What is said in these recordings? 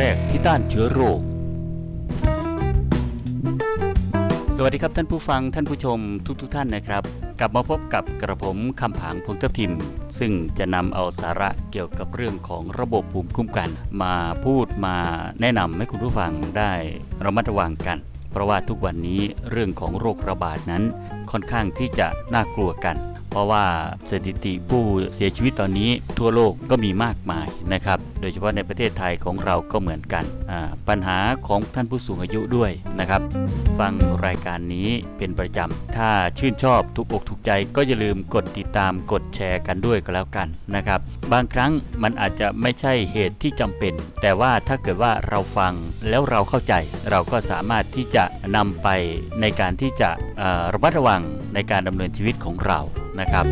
แรกที่ต้านเชื้อโรค สวัสดีครับท่านผู้ฟังท่านผู้ชมทุกๆทท่านนะครับ กลับมาพบกับกระผมคำผางพงทัพทิม ซึ่งจะนำเอาสาระเกี่ยวกับเรื่องของระบบภูมิคุ้มกัน มาพูดมาแนะนำให้คุณผู้ฟังได้ระมัดระวังกันเพราะว่าทุกวันนี้เรื่องของโรคระบาดนั้นค่อนข้างที่จะน่ากลัวกัน เพราะว่าสถิติผู้เสียชีวิตตอนนี้ทั่วโลกก็มีมากมายนะครับ โดยเฉพาะในประเทศไทยของเราก็เหมือนกันปัญหาของท่านผู้สูงอายุด้วยนะครับ ฟังรายการนี้เป็นประจำ ถ้าชื่นชอบถูกอกถูกใจก็อย่าลืมกดติดตามกดแชร์กันด้วยก็แล้วกันนะครับ บางครั้งมันอาจจะไม่ใช่เหตุที่จำเป็น แต่ว่าถ้าเกิดว่าเราฟังแล้วเราเข้าใจ เราก็สามารถที่จะนำไปในการที่จะระมัดระวังในการดำเนินชีวิตของเรา นะครับ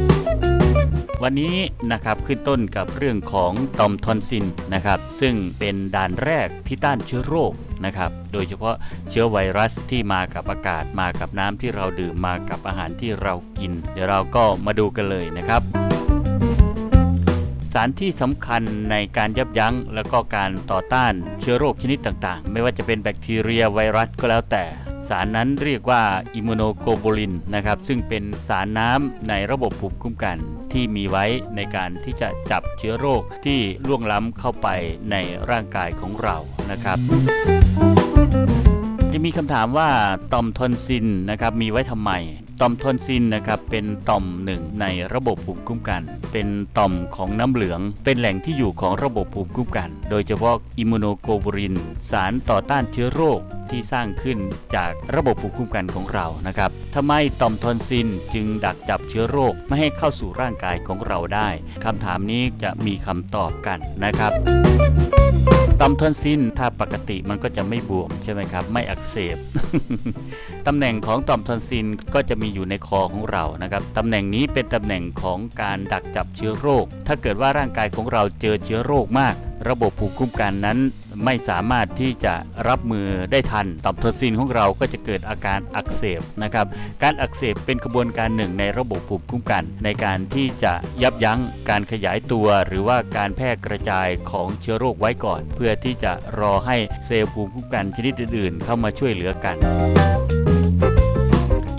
วันนี้นะครับขึ้นต้นกับเรื่องของตอมทอนซินนะครับ ซึ่งเป็นด่านแรกที่ต้านเชื้อโรคนะครับ โดยเฉพาะเชื้อไวรัสที่มากับอากาศมากับน้ำที่เราดื่มมากับอาหารที่เรากิน เดี๋ยวเราก็มาดูกันเลยนะครับสารที่สำคัญในการยับยั้งและก็การต่อต้านเชื้อโรคชนิดต่างๆ ไม่ว่าจะเป็นแบคทีเรียไวรัสก็แล้วแต่ สารนั้นเรียกว่าอิมมูโนโกลบูลินนะครับซึ่งเป็นสารน้ำในระบบภูมิคุ้มกันที่มีไว้ในการที่จะจับเชื้อโรคที่ล่วงล้ำเข้าไปในร่างกายของเรานะครับจะมีคำถามว่าต่อมทอนซินนะครับมีไว้ทำไมต่อมทอนซินนะครับเป็นต่อมหนึ่งในระบบภูมิคุ้มกัน เป็นต่อมของน้ำเหลือง เป็นแหล่งที่อยู่ของระบบภูมิคุ้มกัน โดยเฉพาะอิมมูโนโกลบูริน สารต่อต้านเชื้อโรค ที่สร้างขึ้นจากระบบภูมิคุ้มกันของเรานะครับทำไมต่อมทอนซินจึงดักจับเชื้อโรคไม่ให้เข้าสู่ร่างกายของเราได้คำถามนี้จะมีคำตอบกันนะครับต่อมทอนซินถ้าปกติมันก็จะไม่บวมใช่ไหมครับ ไม่อักเสบตำแหน่งของต่อมทอนซินก็จะมีอยู่ในคอของเรานะครับตำแหน่งนี้เป็นตำแหน่งของการดักจับเชื้อโรค ถ้าเกิดว่าร่างกายของเราเจอเชื้อโรคมาก ระบบภูมิคุ้มกันนั้น ไม่สามารถที่จะรับมือได้ทันต่อมทอซินของเราก็จะเกิดอาการอักเสบนะครับ การอักเสบเป็นกระบวนการหนึ่งในระบบภูมิคุ้มกัน ในการที่จะยับยั้งการขยายตัว หรือว่าการแพร่กระจายของเชื้อโรคไว้ก่อน เพื่อที่จะรอให้เซลล์ภูมิคุ้มกันชนิดอื่นๆ เข้ามาช่วยเหลือกัน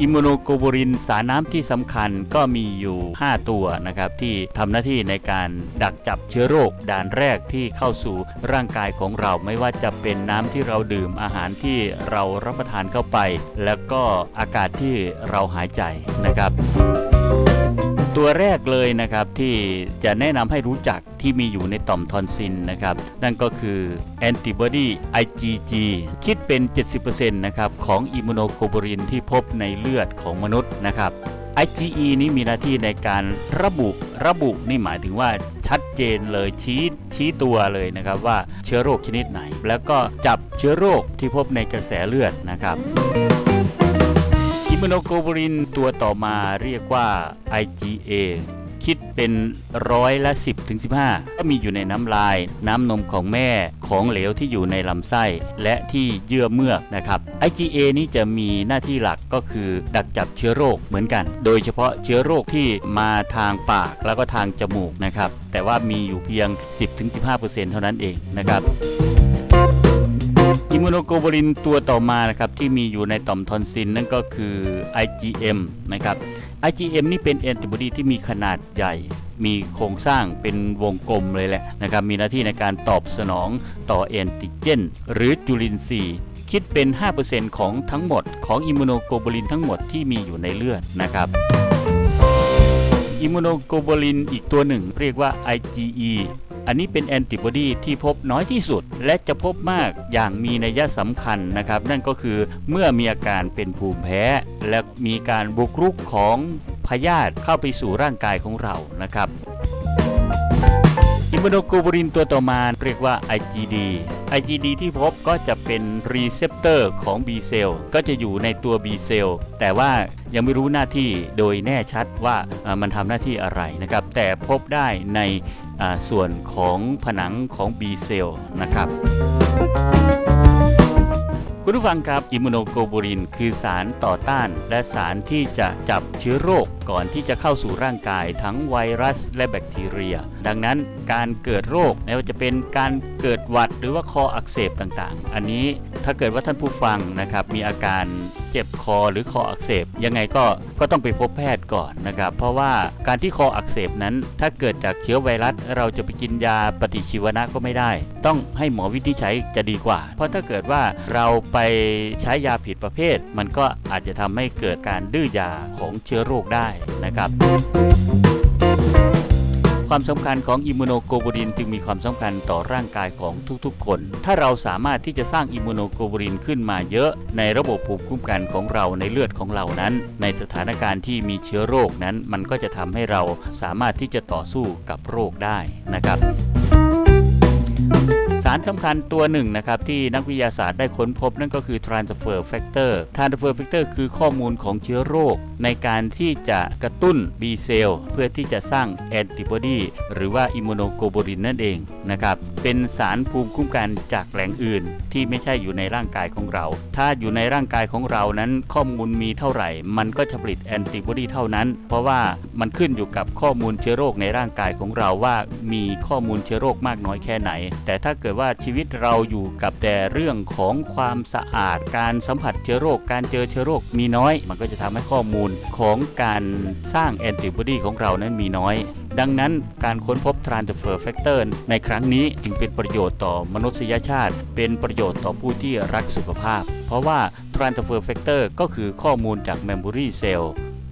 อิมมูโนโกลบูรินสารน้ำที่สำคัญก็มีอยู่ 5 ตัวนะครับที่ทำหน้าที่ในการดักจับเชื้อโรคด่านแรกที่เข้าสู่ร่างกายของเราไม่ว่าจะเป็นน้ำที่เราดื่มอาหารที่เรารับประทานเข้าไป แล้วก็อากาศที่เราหายใจนะครับ ตัวแรกเลยนะครับที่จะแนะนำให้รู้จักที่มีอยู่ในต่อมทอนซินนะครับนั่นก็คือแอนติบอดี IgG คิดเป็น 70%นะครับของอิมมูโนโกลบูรินที่พบในเลือดของมนุษย์นะครับ IgE นี้มีหน้าที่ในการระบุระบุนี่หมายถึงว่าชัดเจนเลยชี้ชี้ตัวเลยนะครับว่าเชื้อโรคชนิดไหน แล้วก็จับเชื้อโรคที่พบในกระแสเลือดนะครับ โนโกบูรินตัวต่อมาเรียกว่า IgA คิดเป็นร้อยละ 10ถึง15ก็มีอยู่ในน้ำลาย น้ำนมของแม่ของเหลวที่อยู่ในลำไส้ และที่เยื่อเมือกนะครับ IgA นี้จะมีหน้าที่หลักก็คือดักจับเชื้อโรคเหมือนกัน โดยเฉพาะเชื้อโรคที่มาทางปากแล้วก็ทางจมูกนะครับ แต่ว่ามีอยู่เพียง 10-15%เท่านั้นเองนะครับ อิมมูโนโกบูรินตัวต่อมานะครับที่มีอยู่ในต่อมทอนซินนั่นก็คือ IgM นะครับ IgM นี่เป็นแอนติบอดีที่มีขนาดใหญ่ มีโครงสร้างเป็นวงกลมเลยแหละนะครับ มีหน้าที่ในการตอบสนองต่อแอนติเจน หรือจุลินทรีย์คิดเป็น 5%ของทั้งหมดของอิมมูโนโกบูรินทั้งหมดที่มีอยู่ในเลือดนะครับอิมมูโนโกบูลินอีกตัวหนึ่งเรียกว่า IgE อันนี้เป็นแอนติบอดีที่พบน้อยที่สุด และจะพบมากอย่างมีนัยสำคัญนะครับ นั่นก็คือเมื่อมีอาการเป็นภูมิแพ้ และมีการบุกรุกของพยาธิเข้าไปสู่ร่างกายของเรานะครับอิมมูโนโกลบูรินตัวต่อมาเรียกว่า IgD IgD ที่พบก็จะเป็นรีเซพเตอร์ของ B เซลก็จะอยู่ในตัว B เซลแต่ว่ายังไม่รู้หน้าที่โดยแน่ชัดว่ามันทำหน้าที่อะไรนะครับ แต่พบได้ใน ส่วนของผนังของ B เซลนะครับ คุณผู้ฟังครับอิมมูโนโกลูลิน คือสารต่อต้าน และสารที่จะจับเชื้อโรคก่อนที่จะเข้าสู่ร่างกายทั้งไวรัสและแบคทีเรีย ดังนั้นการเกิดโรคไม่ว่าจะเป็นการเกิดหวัดหรือว่าคออักเสบต่างๆ อันนี้ถ้าเกิดว่าท่านผู้ฟังนะครับมีอาการเจ็บคอหรือคออักเสบยังไงก็ก็ต้องไปพบแพทย์ก่อนนะครับ เพราะว่าการที่คออักเสบนั้น ถ้าเกิดจากเชื้อไวรัส เราจะไปกินยาปฏิชีวนะก็ไม่ได้ ต้องให้หมอวินิจฉัยจะดีกว่า เพราะถ้าเกิดว่าเราไปใช้ยาผิดประเภท มันก็อาจจะทำให้เกิดการดื้อยาของเชื้อโรคได้นะครับ ความสำคัญของอิมมูโนโกลูลินจึงมีความสำคัญต่อร่างกายของทุกๆ คน ถ้าเราสามารถที่จะสร้างอิมมูโนโกลูลินขึ้นมาเยอะ ในระบบภูมิคุ้มกันของเราในเลือดของเรานั้น ในสถานการณ์ที่มีเชื้อโรคนั้น มันก็จะทำให้เราสามารถที่จะต่อสู้กับโรคได้นะครับ สารสำคัญตัวหนึ่งนะครับที่นักวิทยาศาสตร์ได้ค้นพบนั่นก็คือ transfer factor transfer factor คือข้อมูลของเชื้อโรค ในการที่จะกระตุ้น B เซลล์เพื่อที่จะสร้างแอนติบอดีหรือว่าอิมมูโนโกลบูลินนั่นเองนะครับ เป็นสารภูมิคุ้มกันจากแหล่งอื่น ที่ไม่ใช่อยู่ในร่างกายของเรา ถ้าอยู่ในร่างกายของเรานั้นข้อมูลมีเท่าไหร่ มันก็จะผลิตแอนติบอดีเท่านั้น เพราะว่ามันขึ้นอยู่กับข้อมูลเชื้อโรคในร่างกายของเราว่ามีข้อมูลเชื้อโรคมากน้อยแค่ไหน แต่ถ้าเกิดว่าชีวิตเราอยู่กับแต่เรื่องของความสะอาด การสัมผัสเชื้อโรค การเจอเชื้อโรคมีน้อย มันก็จะทำให้ข้อมูลของการสร้างแอนติบอดีของเรานั้นมีน้อย ดังนั้นการค้นพบ transfer factor ในครั้งนี้จึงเป็นประโยชน์ต่อมนุษยชาติ เป็นประโยชน์ต่อผู้ที่รักสุขภาพ เพราะว่า transfer factor ก็คือข้อมูลจาก memory cell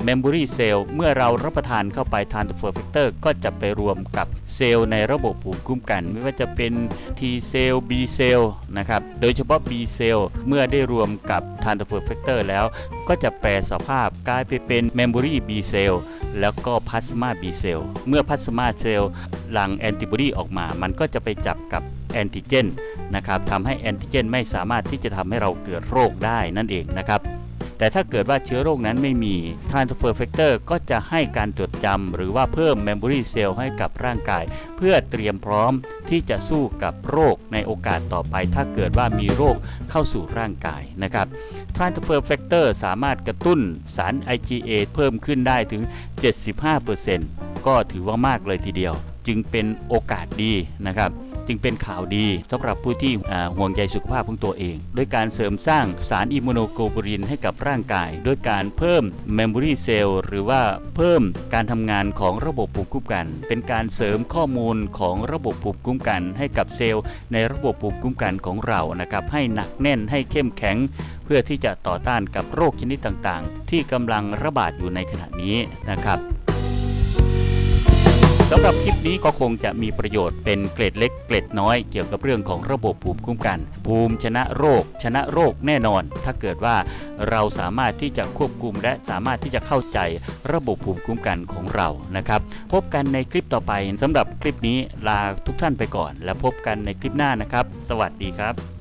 memory cell เมื่อเรารับประทานเข้าไป transfer factor ก็จะไปรวมกับเซลล์ในระบบภูมิคุ้มกัน ไม่ว่าจะเป็น T cell B cell นะครับ โดยเฉพาะ B cell เมื่อได้รวมกับ transfer factor แล้ว ก็จะแปลสภาพกลายไปเป็น memory B cell แล้วก็ plasma B cell เมื่อ plasma cell หลั่งแอนติบอดีออกมา มันก็จะไปจับกับแอนติเจนนะครับทำให้แอนติเจนไม่สามารถที่จะทำให้เราเกิดโรคได้นั่นเองนะครับ แต่ถ้าเกิดว่าเชื้อโรคนั้นไม่มี transfer factor ก็จะให้การจดจำหรือว่าเพิ่ม memory cell ให้กับร่างกาย เพื่อเตรียมพร้อมที่จะสู้กับโรคในโอกาสต่อไป ถ้าเกิดว่ามีโรคเข้าสู่ร่างกายนะครับ transfer factor สามารถกระตุ้นสาร IgA เพิ่มขึ้นได้ถึง 75%ก็ถือว่ามากเลยทีเดียว จึงเป็นโอกาสดีนะครับ จึงเป็นข่าวดีสำหรับผู้ที่ห่วงใยสุขภาพของตัวเองด้วยการเสริมสร้างสารอิมมูโนโกลบูลินให้กับร่างกายด้วยการเพิ่มเมมโมรีเซลล์หรือว่าเพิ่มการทำงานของระบบภูมิคุ้มกัน เป็นการเสริมข้อมูลของระบบภูมิคุ้มกัน ให้กับเซลล์ในระบบภูมิคุ้มกันของเรานะครับให้หนักแน่นให้เข้มแข็งเพื่อที่จะต่อต้านกับโรคชนิดต่างๆ ที่กำลังระบาดอยู่ในขณะนี้นะครับ สำหรับคลิปนี้ก็คงจะมีประโยชน์เป็นเกร็ดเล็กเกร็ดน้อยเกี่ยวกับเรื่องของระบบภูมิคุ้มกัน ภูมิชนะโรค ชนะโรคแน่นอน ถ้าเกิดว่าเราสามารถที่จะควบคุมและสามารถที่จะเข้าใจระบบภูมิคุ้มกันของเรานะครับ พบกันในคลิปต่อไปสำหรับคลิปนี้ลาทุกท่านไปก่อน แล้วพบกันในคลิปหน้านะครับ สวัสดีครับ